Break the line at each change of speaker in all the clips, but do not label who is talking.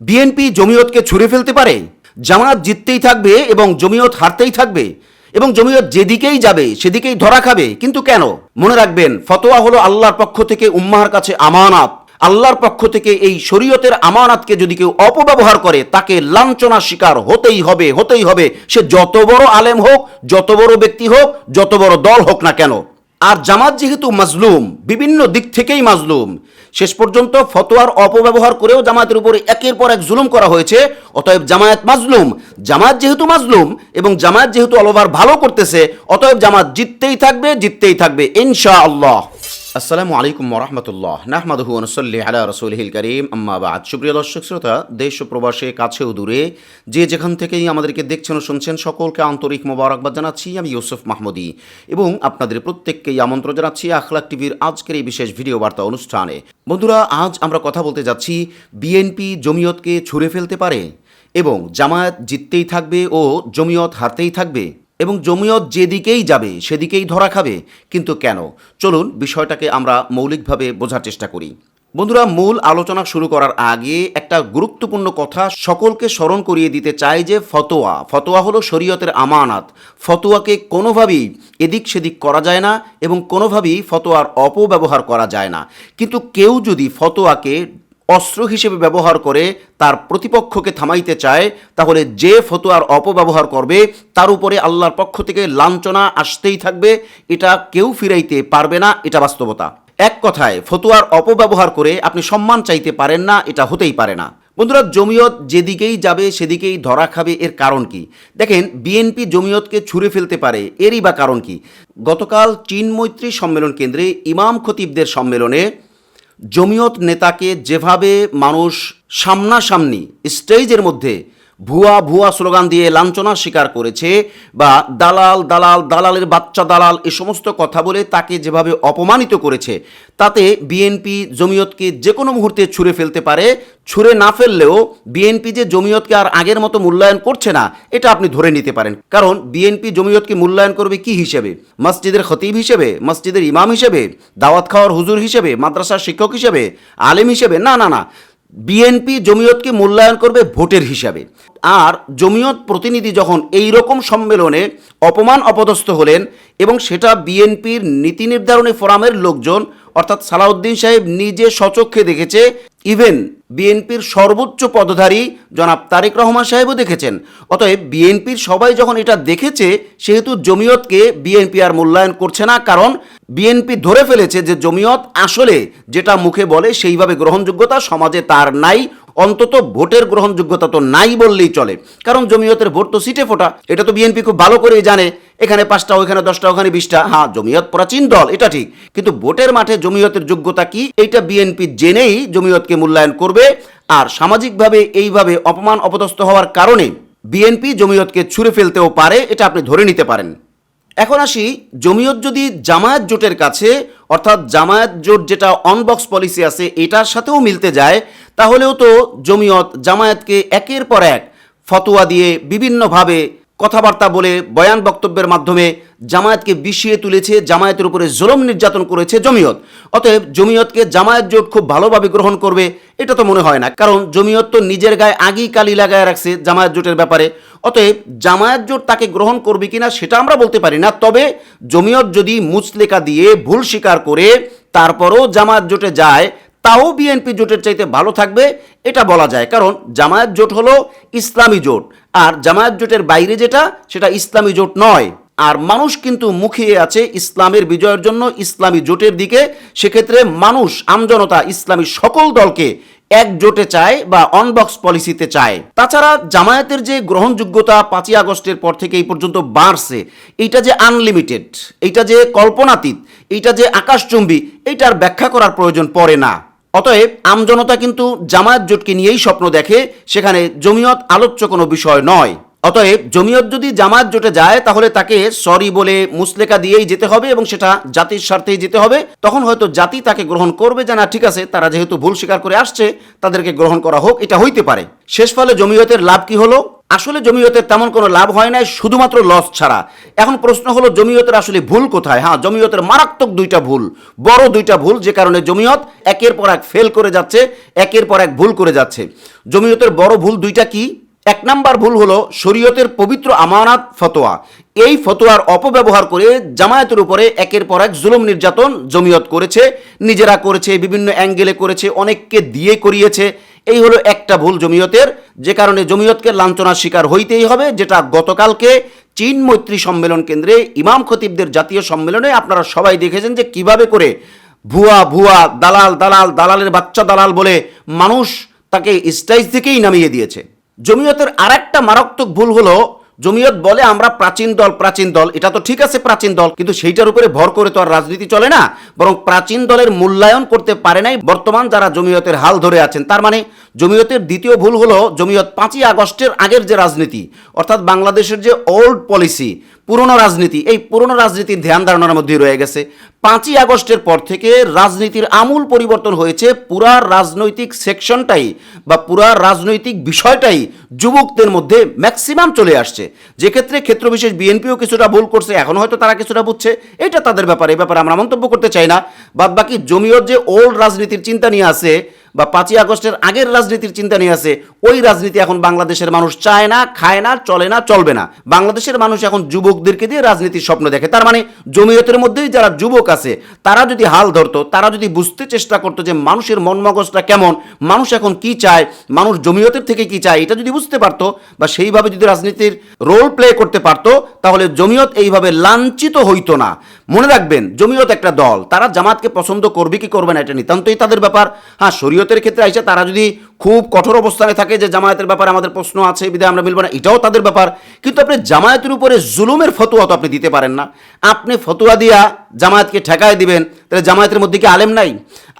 BNP জমিয়তকে ছুঁড়ে ফেলতে পারে? জামায়াত জিততেই থাকবে এবং জমিয়ত হারতেই থাকবে। এবং জমিয়ত যেদিকেই যাবে, সেদিকেই ধরা খাবে। কিন্তু কেন? মনে রাখবেন, ফতোয়া হলো আল্লাহর পক্ষ থেকে উম্মাহর কাছে আমানাত। আল্লাহর পক্ষ থেকে এই শরীয়তের আমানাতকে যদি কেউ অপব্যবহার করে, তাকে লাঞ্ছনা শিকার হতেই হবে হতেই হবে। সে যত বড় আলেম হোক, যত বড় ব্যক্তি হোক, যত বড় দল হোক না কেন আর জামাত যেহেতু মাজলুম, বিভিন্ন দিক থেকেই মাজলুম, শেষ পর্যন্ত ফতোয়ার অপব্যবহার করেও জামায়াতের উপর একের পর এক জুলুম করা হয়েছে, অতএব জামায়াত মাজলুম, জামায়াত যেহেতু মাজলুম এবং জামায়াত যেহেতু অলওভার ভালো করতেছে, অতএব জামাত জিততেই থাকবে জিততেই থাকবে ইনশা আল্লাহ আসসালামু আলাইকুম ওরহমতুল্লাহ নাহমাদহু নসল্লি আলা রসুলহিল করিম। আম্মা বাদ। সুপ্রিয় দর্শক, শ্রোতা, দেশ প্রবাসে, কাছে ও দূরে, যে যেখান থেকেই আমাদেরকে দেখছেন ও শুনছেন, সকলকে আন্তরিক মোবারকবাদ জানাচ্ছি। আমি ইউসুফ মাহমুদি এবং আপনাদের প্রত্যেককেই আমন্ত্রণ জানাচ্ছি আখলাক টিভির আজকের এই বিশেষ ভিডিও বার্তা অনুষ্ঠানে। বন্ধুরা, আজ আমরা কথা বলতে যাচ্ছি, বিএনপি জমিয়তকে ছুঁড়ে ফেলতে পারে এবং জামায়াত জিততেই থাকবে ও জমিয়ত হারতেই থাকবে। এবং জমিয়ত যেদিকেই যাবে, সেদিকেই ধরা খাবে। কিন্তু কেন? চলুন বিষয়টাকে আমরা মৌলিকভাবে বোঝার চেষ্টা করি। বন্ধুরা, মূল আলোচনা শুরু করার আগে একটা গুরুত্বপূর্ণ কথা সকলকে স্মরণ করিয়ে দিতে চাই যে ফতোয়া ফতোয়া হলো শরীয়তের আমানাত। ফতোয়াকে কোনোভাবেই এদিক সেদিক করা যায় না এবং কোনোভাবেই ফতোয়ার অপব্যবহার করা যায় না। কিন্তু কেউ যদি ফতোয়াকে অস্ত্র হিসেবে ব্যবহার করে তার প্রতিপক্ষকে থামাইতে চায়, তাহলে যে ফতোয়ার অপব্যবহার করবে, তার উপরে আল্লাহর পক্ষ থেকে লাঞ্ছনা আসতেই থাকবে, এটা কেউ ফিরাইতে পারবে না, এটা বাস্তবতা। এক কথায়, ফতোয়ার অপব্যবহার করে আপনি সম্মান চাইতে পারেন না, এটা হতেই পারে না। বন্ধুরা, জমিয়ত যেদিকেই যাবে, সেদিকেই ধরা খাবে, এর কারণ কি? দেখেন, বিএনপি জমিয়তকে ছুঁড়ে ফেলতে পারে, এরই বা কারণ কি? গতকাল চীন মৈত্রী সম্মেলন কেন্দ্রে ইমাম খতিবদের সম্মেলনে জমিয়ত নেতাকে যেভাবে মানুষ সামনাসামনি স্টেজের মধ্যে ভুয়া ভুয়া স্লোগান দিয়ে লাঞ্ছনার শিকার করেছে বা দালাল দালাল, দালালের বাচ্চা, দালাল এ সমস্ত কথা বলে তাকে যেভাবে অপমানিত করেছে, তাতে বিএনপি জমিয়তকে যে কোনো মুহূর্তে ছুঁড়ে ফেলতে পারে, ছুঁড়ে না ফেললেও বিএনপি যে জমিয়তকে আর আগের মতো মূল্যায়ন করছে না, এটা আপনি ধরে নিতে পারেন। কারণ বিএনপি জমিয়তকে মূল্যায়ন করবে কি হিসেবে? মসজিদের খতিব হিসেবে? মসজিদের ইমাম হিসেবে? দাওয়াত খাওয়ার হুজুর হিসেবে? মাদ্রাসার শিক্ষক হিসেবে? আলেম হিসেবে? না না না। বিএনপি জমিয়তকে মূল্যায়ন করবে ভোটের হিসাবে। আর জমিয়ত প্রতিনিধি যখন এই রকম সম্মেলনে অপমান অপদস্থ হলেন এবং সেটা বিএনপির নীতি নির্ধারণী ফোরামের লোকজন অর্থাৎ সালাউদ্দিন সাহেব নিজে সচক্ষে দেখেছে ইভেন বিএনপির সর্বোচ্চ পদধারী জনাব তারেক রহমান সাহেবও দেখেছেন। অতএব বিএনপির সবাই যখন এটা দেখেছে, সেহেতু জমিয়তকে বিএনপি আর মূল্যায়ন করছে না, কারণ বিএনপি ধরে ফেলেছে যে জমিয়ত আসলে যেটা মুখে বলে সেইভাবে গ্রহণযোগ্যতা সমাজে তার নাই, অন্তত ভোটের গ্রহণযোগ্যতা তো নাই বললেই চলে। কারণ জমিয়তের ভোট তো সিটে ফোটা, এটা তো বিএনপি খুব ভালো করেই জানে। এখানে পাঁচটা, ওইখানে দশটা, ওখানে বিশটা। হ্যাঁ জমিয়ত প্রাচীন দল, এটা ঠিক। কিন্তু ভোটের মাঠে জমিয়তের যোগ্যতা কি? এইটা বিএনপি জেনেই জমিয়তকে মূল্যায়ন করবে। আর সামাজিকভাবে এইভাবে অপমান অপদস্থ হওয়ার কারণে বিএনপি জমিয়তকে ছুঁড়ে ফেলতেও পারে, এটা আপনি ধরে নিতে পারেন। এখন আসি, জমিয়ত যদি জামায়াত জোটের কাছে, অর্থাৎ জামায়াত জোট যেটা অনবক্স পলিসি আছে, এটার সাথেও মিলতে যায়, তাহলেও তো জমিয়ত জামায়াতকে একের পর এক ফতোয়া দিয়ে বিভিন্নভাবে কথাবার্তা বলে বয়ান বক্তব্যের মাধ্যমে জামায়াতকে বিষিয়ে তুলেছে, জামায়াতের উপরে জুলুম নির্যাতন করেছে জমিয়ত। অতএব জমিয়তকে জামায়াত জোট খুব ভালোভাবে গ্রহণ করবে, এটা তো মনে হয় না। কারণ জমিয়ত তো নিজের গায়ে আগেই কালি লাগায় রাখছে জামায়াত জোটের ব্যাপারে। অতএব জামায়াত জোট তাকে গ্রহণ করবে কিনা সেটা আমরা বলতে পারি না। তবে জমিয়ত যদি মুচলেকা দিয়ে ভুল স্বীকার করে, তারপরও জামায়াত জোটে যায় তাও বিএনপি জোটের চাইতে ভালো থাকবে, এটা বলা যায়। কারণ জামায়াত জোট হলো ইসলামী জোট, আর জামায়াত জোটের বাইরে যেটা, সেটা ইসলামী জোট নয়। আর মানুষ কিন্তু মুখিয়ে আছে ইসলামের বিজয়ের জন্য ইসলামী জোটের দিকে। সেক্ষেত্রে মানুষ আমজনতা ইসলামী সকল দলকে একজোটে চায় বা অনবক্স পলিসিতে চায়। তাছাড়া জামায়াতের যে গ্রহণযোগ্যতা পাঁচই আগস্টের পর থেকে এই পর্যন্ত বাড়ছে, এইটা যে আনলিমিটেড এইটা যে কল্পনাতীত, এইটা যে আকাশচুম্বী, এইটার ব্যাখ্যা করার প্রয়োজন পড়ে না। অতএব আমজনতা কিন্তু জামায়াত জোটকে নিয়েই স্বপ্ন দেখে, সেখানে জমিয়ত আলোচ্য কোনো বিষয় নয়। অতএব জমিয়ত যদি জামায়াত জোটে যায়, তাহলে তাকে সরি বলে মুসলেকা দিয়েই যেতে হবে এবং সেটা জাতির স্বার্থেই যেতে হবে। তখন হয়তো জাতি তাকে গ্রহণ করবে যে, না, ঠিক আছে, তারা যেহেতু ভুল স্বীকার করে আসছে, তাদেরকে গ্রহণ করা হোক, এটা হইতে পারে। শেষ ফলে জমিয়তের লাভ কি হলো? আসলে জমিয়তের তেমন কোনো লাভ হয় নাই, শুধুমাত্র লস ছাড়া। এখন প্রশ্ন হলো, জমিয়তের আসলে ভুল কোথায়? হ্যাঁ জমিয়তের মারাত্মক দুইটা ভুল, বড় দুইটা ভুল, যে কারণে জমিয়ত একের পর এক ফেল করে যাচ্ছে, একের পর এক ভুল করে যাচ্ছে। জমিয়তের বড় ভুল দুইটা কি? এক নাম্বার ভুল হলো, শরীয়তের পবিত্র আমানাত, ফতোয়া। এই ফতোয়ার অপব্যবহার করে জামায়াতের উপরে একের পর এক জুলুম নির্যাতন জমিয়ত করেছে, নিজেরা করেছে, বিভিন্ন অ্যাঙ্গেলে করেছে, অনেককে দিয়ে করিয়েছে। এই হলো একটা ভুল জমিয়তের। যে কারণে জমিয়তকে লাঞ্ছনার শিকার হইতেই হবে, যেটা গতকালকে চীন মৈত্রী সম্মেলন কেন্দ্রে ইমাম খতিবদের জাতীয় সম্মেলনে আপনারা সবাই দেখেছেন যে কীভাবে করে ভুয়া ভুয়া দালাল দালাল দালালের বাচ্চা দালাল বলে মানুষ তাকে স্টাইজ থেকেই নামিয়ে দিয়েছে। জমিয়তের আর একটা মারাত্মক ভুল হলো জমিয়ত বলে আমরা প্রাচীন দল প্রাচীন দল। এটা তো ঠিক আছে প্রাচীন দল, কিন্তু সেইটার উপরে ভর করে তো আর রাজনীতি চলে না। বরং প্রাচীন দলের মূল্যায়ন করতে পারে নাই বর্তমান যারা জমিয়তের হাল ধরে আছেন। তার মানে জমিয়তের দ্বিতীয় ভুল হলো জমিয়ত পাঁচই আগস্টের আগের যে রাজনীতি, অর্থাৎ বাংলাদেশের যে ওল্ড পলিসি পুরনো রাজনীতি, এই পুরনো রাজনীতির ধ্যান ধারণার মধ্যেই রয়ে গেছে। পাঁচই আগস্টের পর থেকে রাজনীতির আমূল পরিবর্তন হয়েছে, পুরা রাজনৈতিক সেকশনটাই বা পুরা রাজনৈতিক বিষয়টাই যুবকদের মধ্যে ম্যাক্সিমাম চলে আসছে। যে ক্ষেত্রে ক্ষেত্র বিশেষ বিএনপিও কিছুটা ভুল করছে, এখন হয়তো তারা কিছুটা বুঝছে, এটা তাদের ব্যাপারে এই ব্যাপারে আমরা মন্তব্য করতে চাই না। বাদ বাকি জমিয়ত যে ওল্ড রাজনীতির চিন্তা নিয়ে আছে বা পাঁচই আগস্টের আগের রাজনীতির চিন্তা নিয়ে আছে, ওই রাজনীতি এখন বাংলাদেশের মানুষ চায় না, খায় না, চলে না, চলবে না। বাংলাদেশের মানুষ এখন যুবকদেরকে দিয়ে রাজনীতির স্বপ্ন দেখে। তার মানে জমিয়তের মধ্যেই যারা যুবক আছে, তারা যদি হাল ধরতো, তারা যদি বুঝতে চেষ্টা করতো যে মানুষের মন মগজটা কেমন, মানুষ এখন কি চায়, মানুষ জমিয়তের থেকে কি চায়, এটা যদি বুঝতে পারতো বা সেইভাবে যদি রাজনীতির রোল প্লে করতে পারতো, তাহলে জমিয়ত এইভাবে লাঞ্ছিত হইতো না। মনে রাখবেন, জমিয়ত একটা দল, তারা জামাতকে পছন্দ করবে কি করবে না, এটা নিতান্তই তাদের ব্যাপার। হ্যাঁ শরীয়তের ক্ষেত্রে আইসা তারা যদি খুব কঠোর অবস্থানে থাকে যে জামায়াতের ব্যাপারে আমাদের প্রশ্ন আছে বিধায় আমরা মিলবো না, এটাও তাদের ব্যাপার। কিন্তু আপনি জামায়াতের উপরে জুলুমের ফতোয়া তো আপনি দিতে পারেন না। আপনি ফতোয়া দিয়া জামায়াতকে ঠেকায় দিবেন, তাহলে জামায়াতের মধ্যে কি আলেম নাই?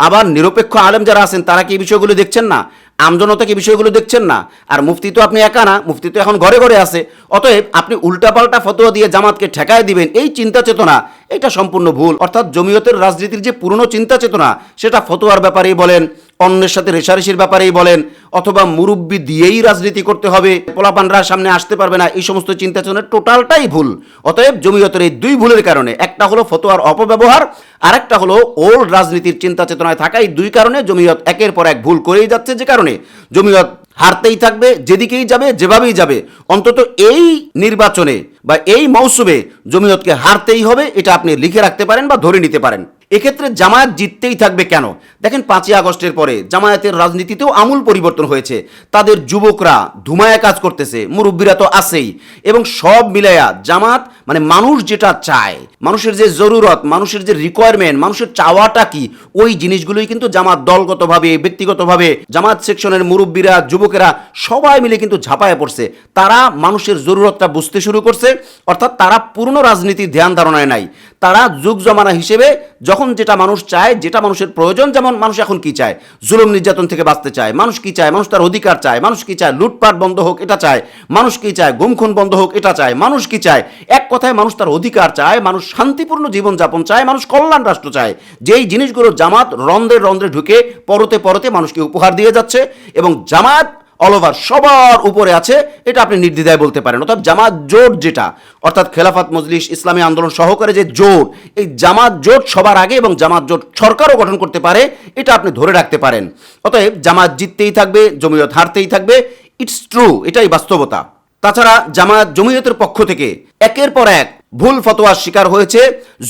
আবার নিরপেক্ষ আলেম যারা আছেন, তারা কি এই বিষয়গুলো দেখছেন না? আমজনতা কি বিষয়গুলো দেখছেন না? আর মুফতি তো আপনি একা না, মুফতি তো এখন ঘরে ঘরে আছে। অতএব আপনি উল্টাপাল্টা ফতোয়া দিয়ে জামাতকে ঠেকায় দিবেন, এই চিন্তা চেতনা এটা সম্পূর্ণ ভুল। অর্থাৎ জমিয়তের রাজনীতির যে পুরনো চিন্তা চেতনা, সেটা ফতোয়ার ব্যাপারেই বলেন, অন্যের সাথে রেশারেশির ব্যাপারেই বলেন, অথবা মুরব্বি দিয়েই রাজনীতি করতে হবে। পোলাপানরা সামনে আসতে পারবে না, এই সমস্ত চিন্তা চেতনা টোটালটাই ভুল। অতএব জমিয়তের এই দুই ভুলের কারণে, একটা হলো ফতোয়ার অপব্যবহার আর একটা হলো ওল্ড রাজনীতির চিন্তা চেতনায় থাকা এই দুই কারণে জমিয়ত একের পর এক ভুল করেই যাচ্ছে যে কারণে। জমিয়ত হারতেই থাকবে, যেদিকেই যাবে, যেভাবেই যাবে। অন্তত এই নির্বাচনে বা এই মৌসুমে জমিয়তকে হারতেই হবে, এটা আপনি লিখে রাখতে পারেন বা ধরে নিতে পারেন। এক্ষেত্রে জামায়াত জিততেই থাকবে কেন? দেখেন পাঁচই আগস্টের পরে জামায়াতের রাজনীতিতেও আমূল পরিবর্তন হয়েছে। তাদের যুবকরা ধুমায়া কাজ করতেছে, মুরব্বীরা তো আছেই এবং সব মিলাইয়া জামাত মানে মানুষ যেটা চায়, মানুষের যে জরুরত, মানুষের যে রিকোয়ারমেন্ট মানুষের চাওয়াটা কি, ওই জিনিসগুলোই কিন্তু জামাত দলগতভাবে, ব্যক্তিগতভাবে, জামাত সেকশনের মুরব্বীরা, যুবকেরা সবাই মিলে কিন্তু ঝাঁপায় পড়ছে। তারা মানুষের জরুরতটা বুঝতে শুরু করছে, অর্থাৎ তারা পুরনো রাজনীতির ধ্যান ধারণায় নাই। তারা যুগ জমানা হিসেবে যখন যেটা মানুষ চায়, যেটা মানুষের প্রয়োজন, যেমন মানুষ এখন কি চায়? জুলুম নির্যাতন থেকে বাঁচতে চায়। মানুষ কি চায়? মানুষ তার অধিকার চায়। মানুষ কি চায়? লুটপাট বন্ধ হোক, এটা চায়। মানুষ কি চায়? গুমখুন বন্ধ হোক, এটা চায়। মানুষ কি চায়? এক কথায় মানুষ তার অধিকার চায়, মানুষ শান্তিপূর্ণ জীবনযাপন চায়, মানুষ কল্যাণ রাষ্ট্র চায়। যেই জিনিসগুলো জামাত রন্ধ্রে রন্ধ্রে ঢুকে পরতে পরতে মানুষকে উপহার দিয়ে যাচ্ছে এবং জামাত অল ওভার সবার উপরে আছে, এটা আপনি নির্দ্বিধায় বলতে পারেন। অর্থাৎ জামাত জোট যেটা, অর্থাৎ খেলাফত, মজলিস, ইসলামী আন্দোলন সহকারে যে জোট, এই জামাত জোট সবার আগে এবং জামাত জোট সরকারও গঠন করতে পারে, এটা আপনি ধরে রাখতে পারেন। অতএব জামাত জিততেই থাকবে, জমিয়ত হারতেই থাকবে ইটস ট্রু এটাই বাস্তবতা। তাছাড়া জামাত জমিয়তের পক্ষ থেকে একের পর এক ভুল ফতোয়ার শিকার হয়েছে,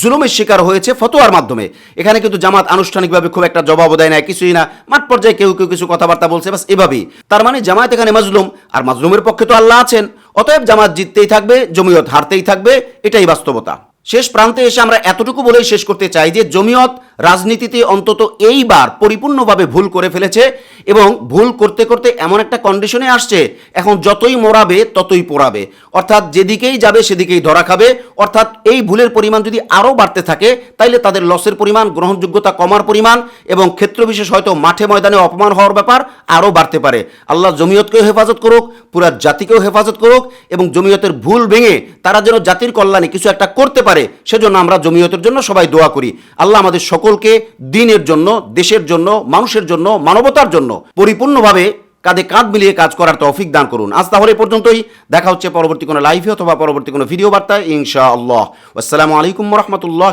জুলুমের শিকার হয়েছে ফতোয়ার মাধ্যমে। এখানে কিন্তু জামাত আনুষ্ঠানিকভাবে খুব একটা জবাব দেয় না, কিছুই না। মাঠ পর্যায়ে কেউ কেউ কিছু কথাবার্তা বলছে বাস এভাবেই। তার মানে জামায়াত এখানে মাজলুম, আর মাজলুমের পক্ষে তো আল্লাহ আছেন। অতএব জামাত জিততেই থাকবে, জমিয়ত হারতেই থাকবে, এটাই বাস্তবতা। শেষ প্রান্তে এসে আমরা এতটুকু বলেই শেষ করতে চাই যে জমিয়ত রাজনীতিতে অন্তত এইবার পরিপূর্ণভাবে ভুল করে ফেলেছে এবং ভুল করতে করতে এমন একটা কন্ডিশনে আসছে, এখন যতই মোড়াবে, ততই পোড়াবে। অর্থাৎ যেদিকেই যাবে, সেদিকেই ধরা খাবে। অর্থাৎ এই ভুলের পরিমাণ যদি আরও বাড়তে থাকে, তাইলে তাদের লসের পরিমাণ, গ্রহণযোগ্যতা কমার পরিমাণ এবং ক্ষেত্রবিশেষ হয়তো মাঠে ময়দানে অপমান হওয়ার ব্যাপার আরও বাড়তে পারে। আল্লাহ জমিয়তকেও হেফাজত করুক, পুরা জাতিকেও হেফাজত করুক এবং জমিয়তের ভুল ভেঙে তারা যেন জাতির কল্যাণে কিছু একটা করতে পারে, সেজন্য আমরা জমিয়তের জন্য সবাই দোয়া করি। আল্লাহ আমাদের সকলকে দিনের জন্য, দেশের জন্য, মানুষের জন্য, মানবতার জন্য পরিপূর্ণভাবে কাঁধে কাঁধ মিলিয়ে কাজ করার তৌফিক দান করুন। আজ তাহলে পর্যন্তই। দেখা হচ্ছে পরবর্তী কোনো লাইভে অথবা পরবর্তী কোনো ভিডিও বার্তায় ইনশা আল্লাহ আসসালামু আলাইকুম রহমতুল্লাহ